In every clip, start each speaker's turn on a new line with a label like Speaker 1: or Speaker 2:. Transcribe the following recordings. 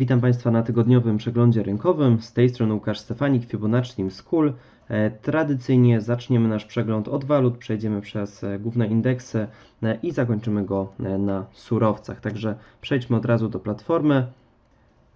Speaker 1: Witam Państwa na tygodniowym przeglądzie rynkowym. Z tej strony Łukasz Stefanik, Fibonacci Team School. E, Tradycyjnie zaczniemy nasz przegląd od walut, przejdziemy przez e, główne indeksy e, i zakończymy go na surowcach. Także przejdźmy od razu do platformy.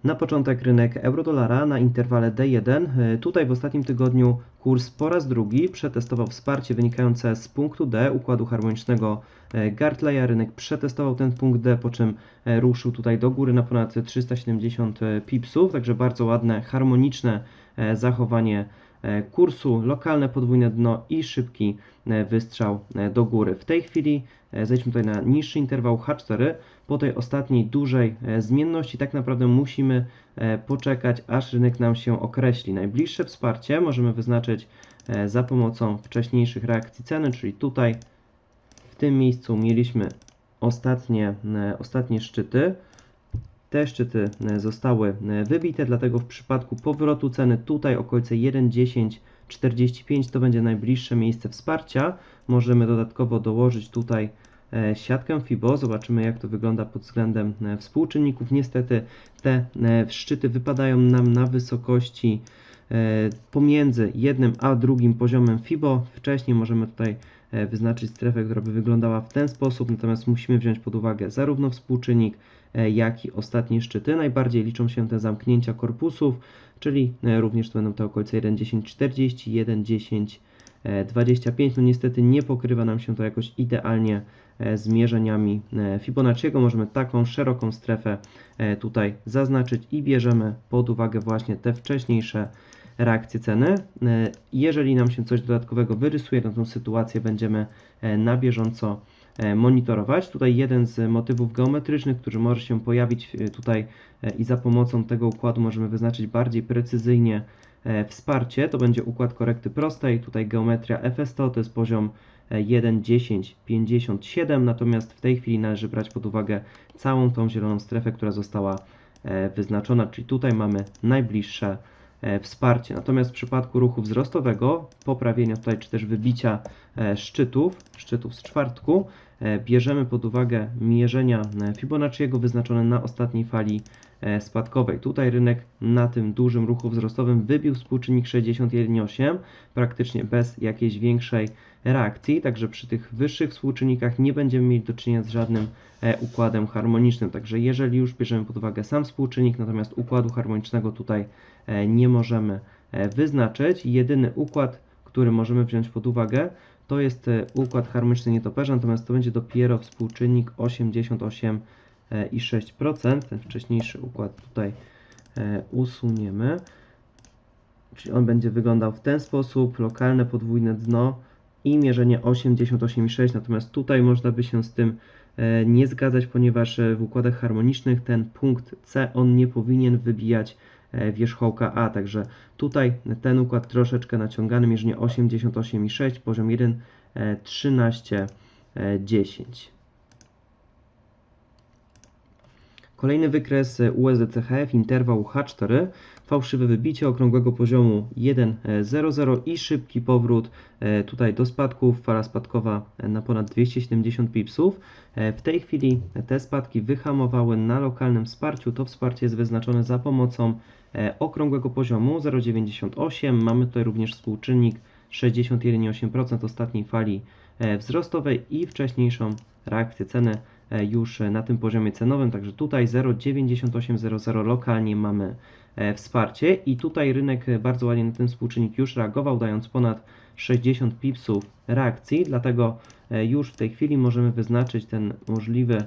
Speaker 1: Na początek rynek euro-dolara na interwale D1. E, Tutaj w ostatnim tygodniu kurs po raz drugi przetestował wsparcie wynikające z punktu D układu harmonicznego e, Gartleya. Rynek przetestował ten punkt D, po czym e, ruszył tutaj do góry na ponad 370 pipsów, także bardzo ładne, harmoniczne zachowanie kursu, lokalne podwójne dno i szybki e, wystrzał e, do góry. W tej chwili e, zejdźmy tutaj na niższy interwał H4. Po tej ostatniej dużej e, zmienności tak naprawdę musimy e, poczekać, aż rynek nam się określi. Najbliższe wsparcie możemy wyznaczyć e, za pomocą wcześniejszych reakcji ceny, czyli tutaj w tym miejscu mieliśmy ostatnie, e, ostatnie szczyty. Te szczyty e, zostały e, wybite, dlatego w przypadku powrotu ceny tutaj okolice 1,1045 to będzie najbliższe miejsce wsparcia. Możemy dodatkowo dołożyć tutaj e, siatkę FIBO. Zobaczymy jak to wygląda pod względem współczynników. Niestety te szczyty wypadają nam na wysokości pomiędzy jednym a drugim poziomem FIBO. Wcześniej możemy tutaj wyznaczyć strefę, która by wyglądała w ten sposób, natomiast musimy wziąć pod uwagę zarówno współczynnik, jak i ostatnie szczyty. Najbardziej liczą się te zamknięcia korpusów, czyli e, również to będą te okolice 1,1040, 1,1025. No niestety nie pokrywa nam się to jakoś idealnie e, z mierzeniami e, Fibonacciego. Możemy taką szeroką strefę e, tutaj zaznaczyć i bierzemy pod uwagę właśnie te wcześniejsze reakcje ceny. E, Jeżeli nam się coś dodatkowego wyrysuje, to tą sytuację będziemy e, na bieżąco e, monitorować. Tutaj jeden z motywów geometrycznych, który może się pojawić e, tutaj e, i za pomocą tego układu możemy wyznaczyć bardziej precyzyjnie e, wsparcie. To będzie układ korekty prostej. Tutaj geometria FS100 to jest poziom e, 1,1057, natomiast w tej chwili należy brać pod uwagę całą tą zieloną strefę, która została e, wyznaczona, czyli tutaj mamy najbliższe e, wsparcie. Natomiast w przypadku ruchu wzrostowego, poprawienia tutaj czy też wybicia e, szczytów, szczytów z czwartku, e, bierzemy pod uwagę mierzenia e, Fibonacciego wyznaczone na ostatniej fali e, spadkowej. Tutaj rynek na tym dużym ruchu wzrostowym wybił współczynnik 61,8 praktycznie bez jakiejś większej reakcji, także przy tych wyższych współczynnikach nie będziemy mieli do czynienia z żadnym e, układem harmonicznym. Także jeżeli już bierzemy pod uwagę sam współczynnik, natomiast układu harmonicznego tutaj e, nie możemy e, wyznaczyć. Jedyny układ, który możemy wziąć pod uwagę, to jest układ harmoniczny nietoperza, natomiast to będzie dopiero współczynnik 88,6%. Ten wcześniejszy układ tutaj usuniemy. Czyli on będzie wyglądał w ten sposób, lokalne podwójne dno i mierzenie 88,6, natomiast tutaj można by się z tym e, nie zgadzać, ponieważ e, w układach harmonicznych ten punkt C on nie powinien wybijać e, wierzchołka A, także tutaj ten układ troszeczkę naciągany, mierzenie 88,6, poziom 1,13,10. Kolejny wykres e, USDCHF, interwał H4, fałszywe wybicie okrągłego poziomu 1,00 i szybki powrót e, tutaj do spadków, fala spadkowa e, na ponad 270 pipsów. W tej chwili te spadki wyhamowały na lokalnym wsparciu. To wsparcie jest wyznaczone za pomocą okrągłego poziomu 0,98. Mamy tutaj również współczynnik 61,8% ostatniej fali wzrostowej i wcześniejszą reakcję ceny już e, na tym poziomie cenowym, także tutaj 0,9800 lokalnie mamy e, wsparcie. I tutaj rynek e, bardzo ładnie na ten współczynnik już reagował, dając ponad 60 pipsów reakcji, dlatego już w tej chwili możemy wyznaczyć ten możliwy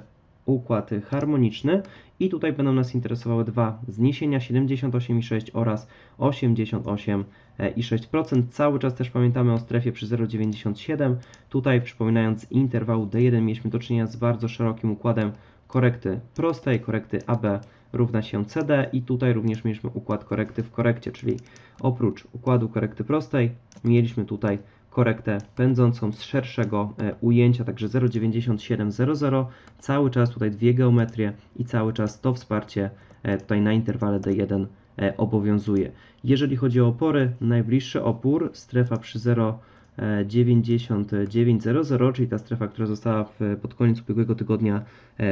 Speaker 1: układ harmoniczny i tutaj będą nas interesowały dwa zniesienia 78,6 oraz 88,6%. Cały czas też pamiętamy o strefie przy 0,97. Tutaj przypominając z interwału D1 mieliśmy do czynienia z bardzo szerokim układem korekty prostej, korekty AB równa się CD i tutaj również mieliśmy układ korekty w korekcie, czyli oprócz układu korekty prostej mieliśmy tutaj korektę pędzącą z szerszego e, ujęcia, także 0,9700, cały czas tutaj dwie geometrie i cały czas to wsparcie e, tutaj na interwale D1 e, obowiązuje. Jeżeli chodzi o opory, najbliższy opór, strefa przy 0,9900, czyli ta strefa, która została w, pod koniec ubiegłego tygodnia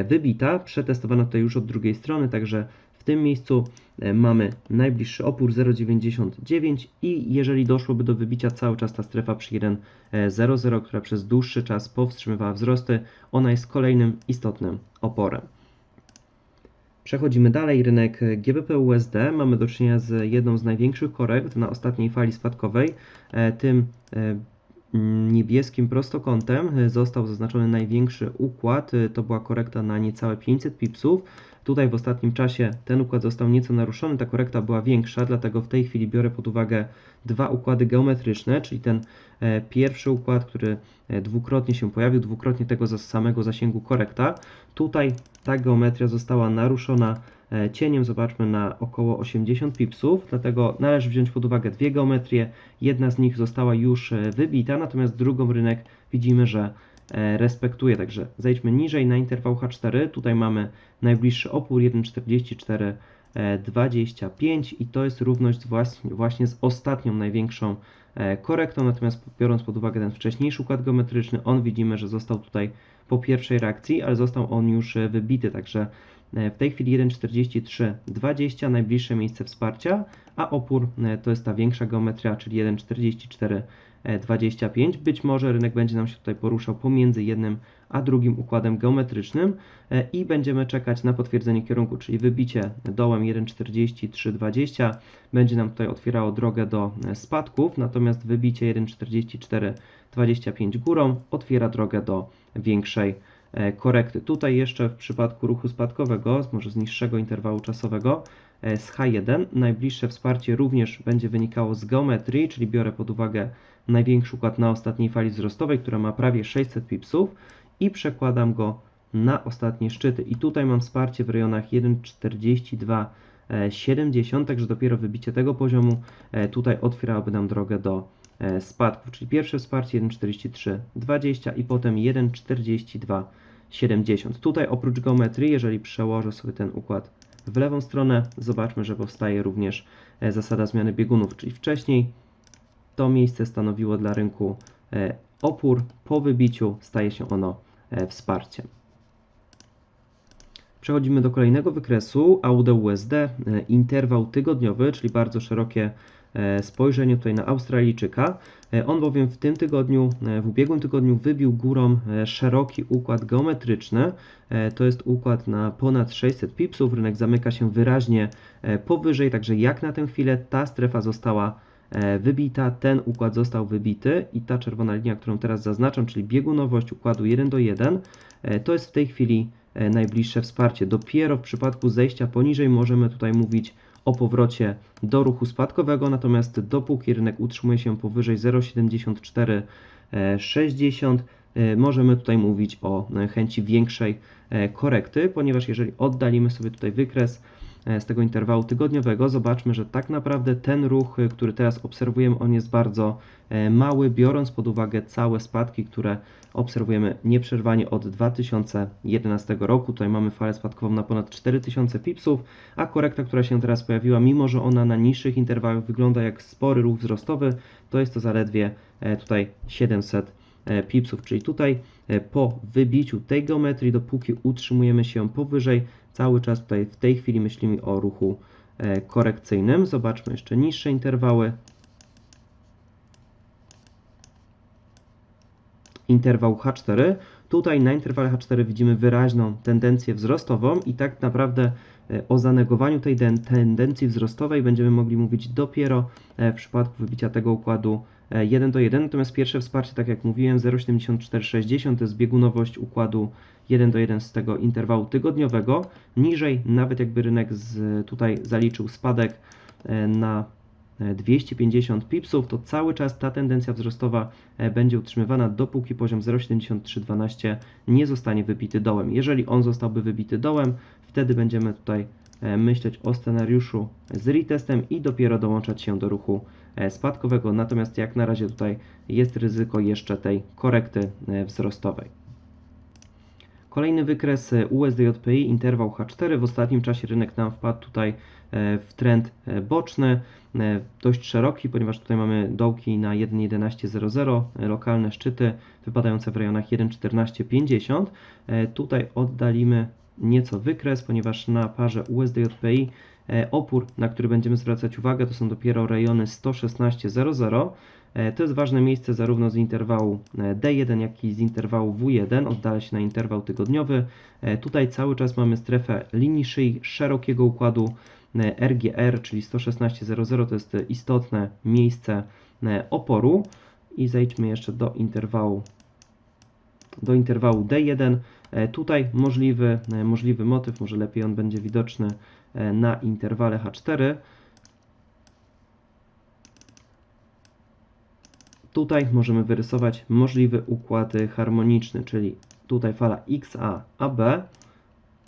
Speaker 1: wybita, przetestowana tutaj już od drugiej strony, także tym miejscu e, mamy najbliższy opór 0,99 i jeżeli doszłoby do wybicia cały czas ta strefa przy 1,00, która przez dłuższy czas powstrzymywała wzrosty, ona jest kolejnym istotnym oporem. Przechodzimy dalej, rynek GBP USD. Mamy do czynienia z jedną z największych korekt na ostatniej fali spadkowej. E, Tym e, niebieskim prostokątem e, został zaznaczony największy układ. E, To była korekta na niecałe 500 pipsów. Tutaj w ostatnim czasie ten układ został nieco naruszony, ta korekta była większa, dlatego w tej chwili biorę pod uwagę dwa układy geometryczne, czyli ten e, pierwszy układ, który e, dwukrotnie się pojawił, dwukrotnie tego samego zasięgu korekta. Tutaj ta geometria została naruszona e, cieniem, zobaczmy, na około 80 pipsów, dlatego należy wziąć pod uwagę dwie geometrie. Jedna z nich została już wybita, natomiast drugą rynek widzimy, że respektuje. Także zejdźmy niżej na interwał H4. Tutaj mamy najbliższy opór 1,4425 i to jest równość właśnie, właśnie z ostatnią największą e, korektą. Natomiast biorąc pod uwagę ten wcześniejszy układ geometryczny, on widzimy, że został tutaj po pierwszej reakcji, ale został on już e, wybity. Także e, w tej chwili 1,4320 najbliższe miejsce wsparcia, a opór e, to jest ta większa geometria, czyli 1,4425. Być może rynek będzie nam się tutaj poruszał pomiędzy jednym a drugim układem geometrycznym e, i będziemy czekać na potwierdzenie kierunku, czyli wybicie dołem 1,4320 będzie nam tutaj otwierało drogę do e, spadków, natomiast wybicie 1,4425 górą otwiera drogę do większej e, korekty. Tutaj jeszcze w przypadku ruchu spadkowego, może z niższego interwału czasowego, e, z H1 najbliższe wsparcie również będzie wynikało z geometrii, czyli biorę pod uwagę największy układ na ostatniej fali wzrostowej, która ma prawie 600 pipsów i przekładam go na ostatnie szczyty. I tutaj mam wsparcie w rejonach 1,4270, także dopiero wybicie tego poziomu e, tutaj otwierałoby nam drogę do e, spadków, czyli pierwsze wsparcie 1,4320 i potem 1,4270. Tutaj oprócz geometrii, jeżeli przełożę sobie ten układ w lewą stronę, zobaczmy, że powstaje również e, zasada zmiany biegunów, czyli wcześniej to miejsce stanowiło dla rynku e, opór, po wybiciu staje się ono e, wsparciem. Przechodzimy do kolejnego wykresu AUD-USD, e, interwał tygodniowy, czyli bardzo szerokie spojrzenie tutaj na Australijczyka. On bowiem w tym tygodniu, w ubiegłym tygodniu wybił górą szeroki układ geometryczny. To jest układ na ponad 600 pipsów. Rynek zamyka się wyraźnie powyżej, także jak na tę chwilę ta strefa została wybita, ten układ został wybity i ta czerwona linia, którą teraz zaznaczam, czyli biegunowość układu 1 do 1, e, to jest w tej chwili e, najbliższe wsparcie. Dopiero w przypadku zejścia poniżej możemy tutaj mówić o powrocie do ruchu spadkowego, natomiast dopóki rynek utrzymuje się powyżej 0,7460, e, możemy tutaj mówić o e, chęci większej e, korekty, ponieważ jeżeli oddalimy sobie tutaj wykres e, z tego interwału tygodniowego, zobaczmy, że tak naprawdę ten ruch, e, który teraz obserwujemy, on jest bardzo e, mały, biorąc pod uwagę całe spadki, które obserwujemy nieprzerwanie od 2011 roku. Tutaj mamy falę spadkową na ponad 4000 pipsów, a korekta, która się teraz pojawiła, mimo że ona na niższych interwałach wygląda jak spory ruch wzrostowy, to jest to zaledwie e, tutaj 700 e, pipsów, czyli tutaj e, po wybiciu tej geometrii, dopóki utrzymujemy się powyżej, cały czas tutaj w tej chwili myślimy o ruchu e, korekcyjnym. Zobaczmy jeszcze niższe interwały. interwał H4. Tutaj na interwale H4 widzimy wyraźną tendencję wzrostową i tak naprawdę e, o zanegowaniu tej den- tendencji wzrostowej będziemy mogli mówić dopiero e, w przypadku wybicia tego układu 1 do 1. Natomiast pierwsze wsparcie, tak jak mówiłem, 0,7460 to jest biegunowość układu 1 do 1 z tego interwału tygodniowego. Niżej, nawet jakby rynek z, tutaj zaliczył spadek e, na e, 250 pipsów, to cały czas ta tendencja wzrostowa e, będzie utrzymywana, dopóki poziom 0,7312 nie zostanie wybity dołem. Jeżeli on zostałby wybity dołem, wtedy będziemy tutaj e, myśleć o scenariuszu z retestem i dopiero dołączać się do ruchu e, spadkowego. Natomiast jak na razie tutaj jest ryzyko jeszcze tej korekty e, wzrostowej. Kolejny wykres e, USDJPI, interwał H4. W ostatnim czasie rynek nam wpadł tutaj e, w trend e, boczny, e, dość szeroki, ponieważ tutaj mamy dołki na 1.11.00, e, lokalne szczyty wypadające w rejonach 1.14.50. E, Tutaj oddalimy nieco wykres, ponieważ na parze USD-JPI e, opór, na który będziemy zwracać uwagę, to są dopiero rejony 116.00. E, to jest ważne miejsce zarówno z interwału e, D1, jak i z interwału W1, oddala się na interwał tygodniowy. Tutaj cały czas mamy strefę linii szyi szerokiego układu RGR, czyli 116.00 to jest istotne miejsce oporu. I zejdźmy jeszcze do interwału do interwału D1. E, tutaj możliwy, e, możliwy motyw, może lepiej on będzie widoczny e, na interwale H4. Tutaj możemy wyrysować możliwy układ harmoniczny, czyli tutaj fala XA, AB,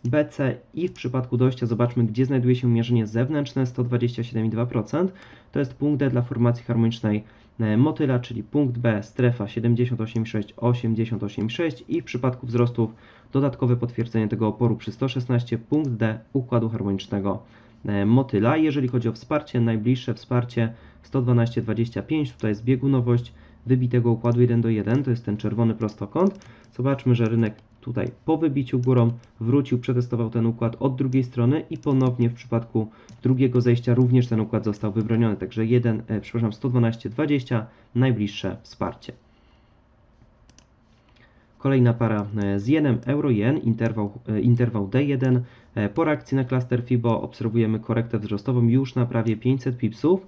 Speaker 1: BC i w przypadku dojścia zobaczmy, gdzie znajduje się mierzenie zewnętrzne 127,2%. To jest punkt D dla formacji harmonicznej E, motyla, czyli punkt B, strefa 78,6, 88,6 i w przypadku wzrostów dodatkowe potwierdzenie tego oporu przy 116, punkt D układu harmonicznego e, motyla. Jeżeli chodzi o wsparcie, najbliższe wsparcie 112,25, tutaj jest biegunowość wybitego układu 1 do 1, to jest ten czerwony prostokąt. Zobaczmy, że rynek tutaj po wybiciu górą wrócił, przetestował ten układ od drugiej strony i ponownie w przypadku drugiego zejścia również ten układ został wybroniony. Także 1, e, przepraszam, 112,20 najbliższe wsparcie. Kolejna para e, z jenem, euro-jen, interwał, e, interwał D1. E, po reakcji na klaster FIBO obserwujemy korektę wzrostową już na prawie 500 pipsów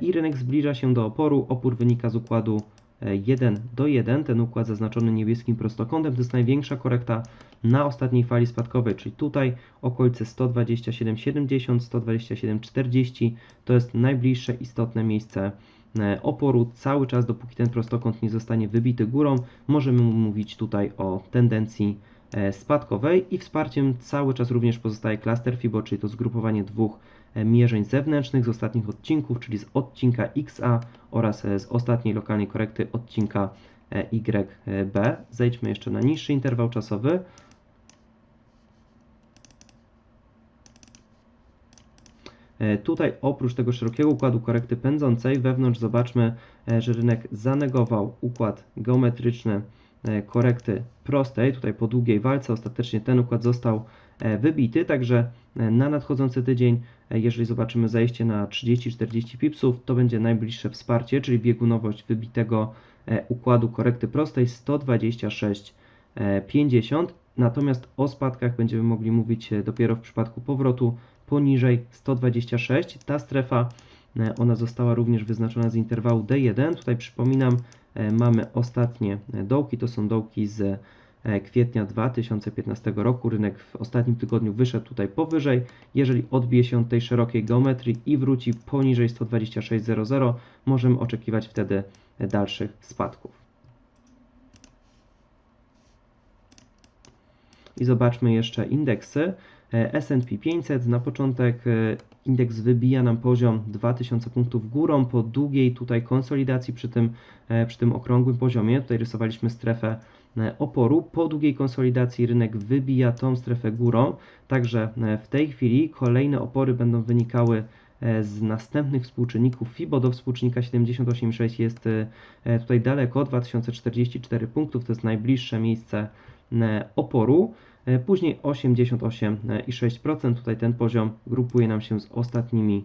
Speaker 1: i rynek zbliża się do oporu. Opór wynika z układu 1 do 1, ten układ zaznaczony niebieskim prostokątem, to jest największa korekta na ostatniej fali spadkowej, czyli tutaj okolice 127,70, 127,40 to jest najbliższe istotne miejsce e, oporu. Cały czas, dopóki ten prostokąt nie zostanie wybity górą, możemy mówić tutaj o tendencji e, spadkowej. I wsparciem cały czas również pozostaje klaster FIBO, czyli to zgrupowanie dwóch mierzeń zewnętrznych z ostatnich odcinków, czyli z odcinka XA oraz e, z ostatniej lokalnej korekty odcinka e, YB. Zejdźmy jeszcze na niższy interwał czasowy. Tutaj oprócz tego szerokiego układu korekty pędzącej, wewnątrz zobaczmy, że rynek zanegował układ geometryczny korekty prostej. Tutaj po długiej walce ostatecznie ten układ został wybity, także na nadchodzący tydzień E, jeżeli zobaczymy zejście na 30-40 pipsów, to będzie najbliższe wsparcie, czyli biegunowość wybitego e, układu korekty prostej 126,50. Natomiast o spadkach będziemy mogli mówić e, dopiero w przypadku powrotu poniżej 126. Ta strefa ona została również wyznaczona z interwału D1. Tutaj przypominam, mamy ostatnie dołki, to są dołki z E, kwietnia 2015 roku. Rynek w ostatnim tygodniu wyszedł tutaj powyżej. Jeżeli odbije się tej szerokiej geometrii i wróci poniżej 126.00, możemy oczekiwać wtedy dalszych spadków. I zobaczmy jeszcze indeksy. E, S&P 500 na początek e, indeks wybija nam poziom 2000 punktów górą po długiej tutaj konsolidacji przy tym, przy tym okrągłym poziomie. Tutaj rysowaliśmy strefę E, oporu. Po długiej konsolidacji rynek wybija tą strefę górą, także e, w tej chwili kolejne opory będą wynikały e, z następnych współczynników FIBO do współczynnika 78,6 jest tutaj daleko, 2044 punktów, to jest najbliższe miejsce oporu. Później 88,6%, tutaj ten poziom grupuje nam się z ostatnimi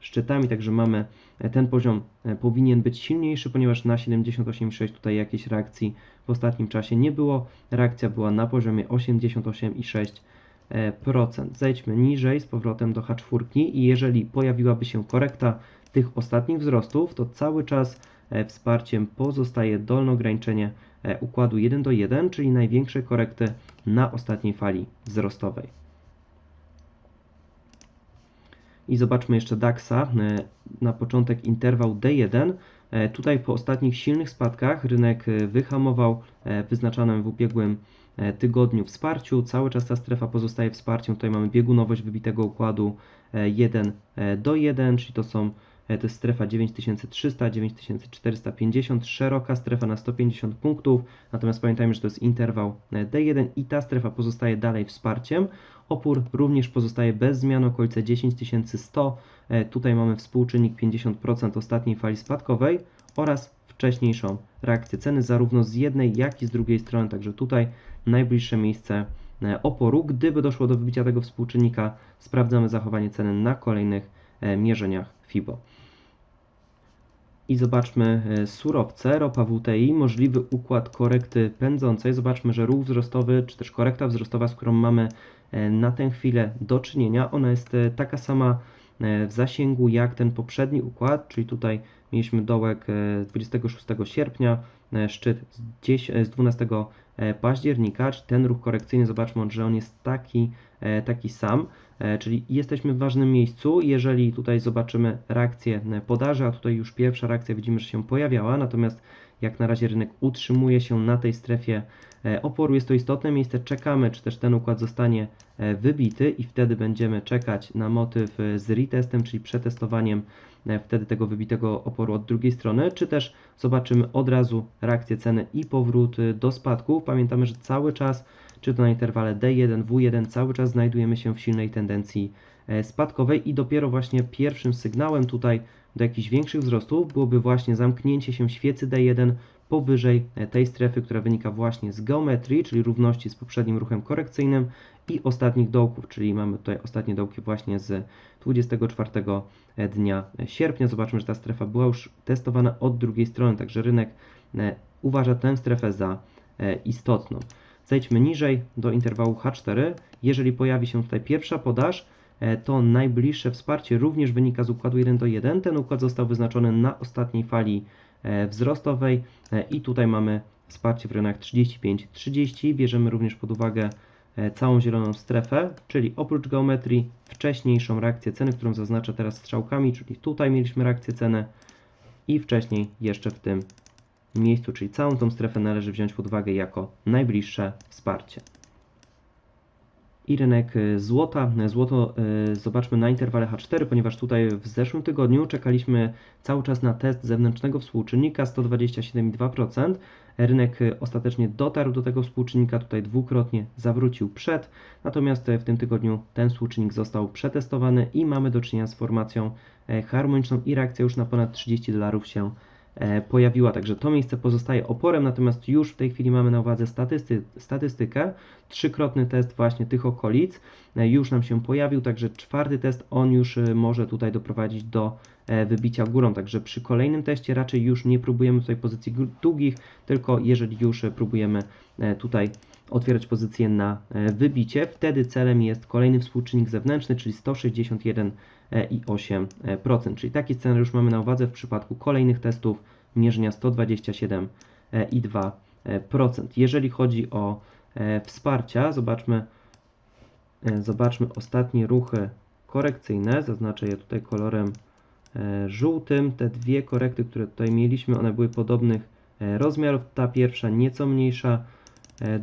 Speaker 1: szczytami, także mamy e, ten poziom e, powinien być silniejszy, ponieważ na 78,6 tutaj jakiejś reakcji w ostatnim czasie nie było. Reakcja była na poziomie 88,6%. Zejdźmy niżej z powrotem do H4 i jeżeli pojawiłaby się korekta tych ostatnich wzrostów, to cały czas e, wsparciem pozostaje dolne ograniczenie układu 1 do 1, czyli największej korekty na ostatniej fali wzrostowej. I zobaczmy jeszcze DAXa. E, na początek interwał D1. E, tutaj po ostatnich silnych spadkach rynek e, wyhamował wyznaczanym w ubiegłym tygodniu wsparciu. Cały czas ta strefa pozostaje wsparciem. Tutaj mamy biegunowość wybitego układu 1 do 1, czyli to są to jest strefa 9300, 9450, szeroka strefa na 150 punktów, natomiast pamiętajmy, że to jest interwał D1 i ta strefa pozostaje dalej wsparciem. Opór również pozostaje bez zmian, okolice 10100. E, tutaj mamy współczynnik 50% ostatniej fali spadkowej oraz wcześniejszą reakcję ceny zarówno z jednej, jak i z drugiej strony. Także tutaj najbliższe miejsce e, oporu. Gdyby doszło do wybicia tego współczynnika, sprawdzamy zachowanie ceny na kolejnych e, mierzeniach FIBO. I zobaczmy e, surowce, ropa WTI, możliwy układ korekty pędzącej. Zobaczmy, że ruch wzrostowy, czy też korekta wzrostowa, z którą mamy e, na tę chwilę do czynienia, ona jest e, taka sama w zasięgu jak ten poprzedni układ, czyli tutaj mieliśmy dołek e, 26 sierpnia, szczyt z, 10, e, z 12 e, października, czy ten ruch korekcyjny, zobaczmy, że on jest taki, taki sam. E, Czyli jesteśmy w ważnym miejscu. Jeżeli tutaj zobaczymy reakcję podaży, a tutaj już pierwsza reakcja widzimy, że się pojawiała, natomiast jak na razie rynek utrzymuje się na tej strefie e, oporu, jest to istotne miejsce. Czekamy, czy też ten układ zostanie e, wybity i wtedy będziemy czekać na motyw z retestem, czyli przetestowaniem wtedy tego wybitego oporu od drugiej strony, czy też zobaczymy od razu reakcję ceny i powrót do spadku. Pamiętamy, że cały czas czy to na interwale D1, W1, cały czas znajdujemy się w silnej tendencji e, spadkowej i dopiero właśnie pierwszym sygnałem tutaj do jakichś większych wzrostów byłoby właśnie zamknięcie się świecy D1 powyżej e, tej strefy, która wynika właśnie z geometrii, czyli równości z poprzednim ruchem korekcyjnym i ostatnich dołków, czyli mamy tutaj ostatnie dołki właśnie z 24 dnia sierpnia. Zobaczmy, że ta strefa była już testowana od drugiej strony, także rynek e, uważa tę strefę za e, istotną. Zejdźmy niżej do interwału H4. Jeżeli pojawi się tutaj pierwsza podaż, e, to najbliższe wsparcie również wynika z układu 1 do 1. Ten układ został wyznaczony na ostatniej fali e, wzrostowej e, i tutaj mamy wsparcie w rejonach 35-30. Bierzemy również pod uwagę całą zieloną strefę, czyli oprócz geometrii wcześniejszą reakcję ceny, którą zaznaczę teraz strzałkami, czyli tutaj mieliśmy reakcję ceny i wcześniej jeszcze w tym miejscu, czyli całą tą strefę należy wziąć pod uwagę jako najbliższe wsparcie. I rynek y, złota. Złoto y, zobaczmy na interwale H4, ponieważ tutaj w zeszłym tygodniu czekaliśmy cały czas na test zewnętrznego współczynnika 127,2%. Rynek y, ostatecznie dotarł do tego współczynnika, tutaj dwukrotnie zawrócił przed, natomiast w tym tygodniu ten współczynnik został przetestowany i mamy do czynienia z formacją e, harmoniczną i reakcja już na ponad 30 dolarów się pojawiła, także to miejsce pozostaje oporem, natomiast już w tej chwili mamy na uwadze statysty, statystykę, trzykrotny test właśnie tych okolic e, już nam się pojawił, także czwarty test on już e, może tutaj doprowadzić do e, wybicia górą, także przy kolejnym teście raczej już nie próbujemy tutaj pozycji długich, tylko jeżeli już e, próbujemy e, tutaj otwierać pozycję na e, wybicie, wtedy celem jest kolejny współczynnik zewnętrzny, czyli 161 e, i 8%, czyli taki scenariusz mamy na uwadze w przypadku kolejnych testów mierzenia 127 e, i 2%. Jeżeli chodzi o e, wsparcia, zobaczmy, e, zobaczmy ostatnie ruchy korekcyjne, zaznaczę je tutaj kolorem żółtym. Te dwie korekty, które tutaj mieliśmy, one były podobnych rozmiarów. Ta pierwsza nieco mniejsza,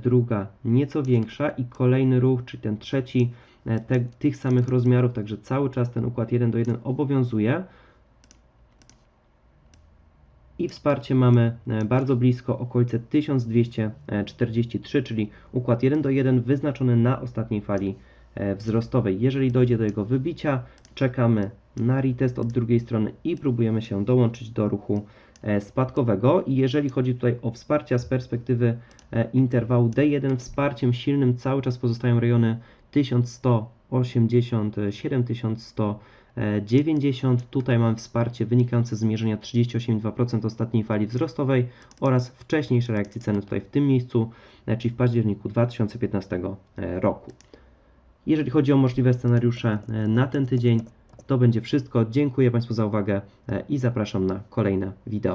Speaker 1: druga nieco większa i kolejny ruch, czyli ten trzeci, e, te, tych samych rozmiarów, także cały czas ten układ 1 do 1 obowiązuje. I wsparcie mamy e, bardzo blisko, okolice 1243, czyli układ 1 do 1 wyznaczony na ostatniej fali e, wzrostowej. Jeżeli dojdzie do jego wybicia, czekamy na retest od drugiej strony i próbujemy się dołączyć do ruchu e, spadkowego. I jeżeli chodzi tutaj o wsparcia z perspektywy e, interwału D1, wsparciem silnym cały czas pozostają rejony 1187, 1190. Tutaj mamy wsparcie wynikające z mierzenia 38,2% ostatniej fali wzrostowej oraz wcześniejszej reakcji ceny tutaj w tym miejscu, e, czyli w październiku 2015 e, roku. Jeżeli chodzi o możliwe scenariusze e, na ten tydzień, to będzie wszystko. Dziękuję Państwu za uwagę e, i zapraszam na kolejne wideo.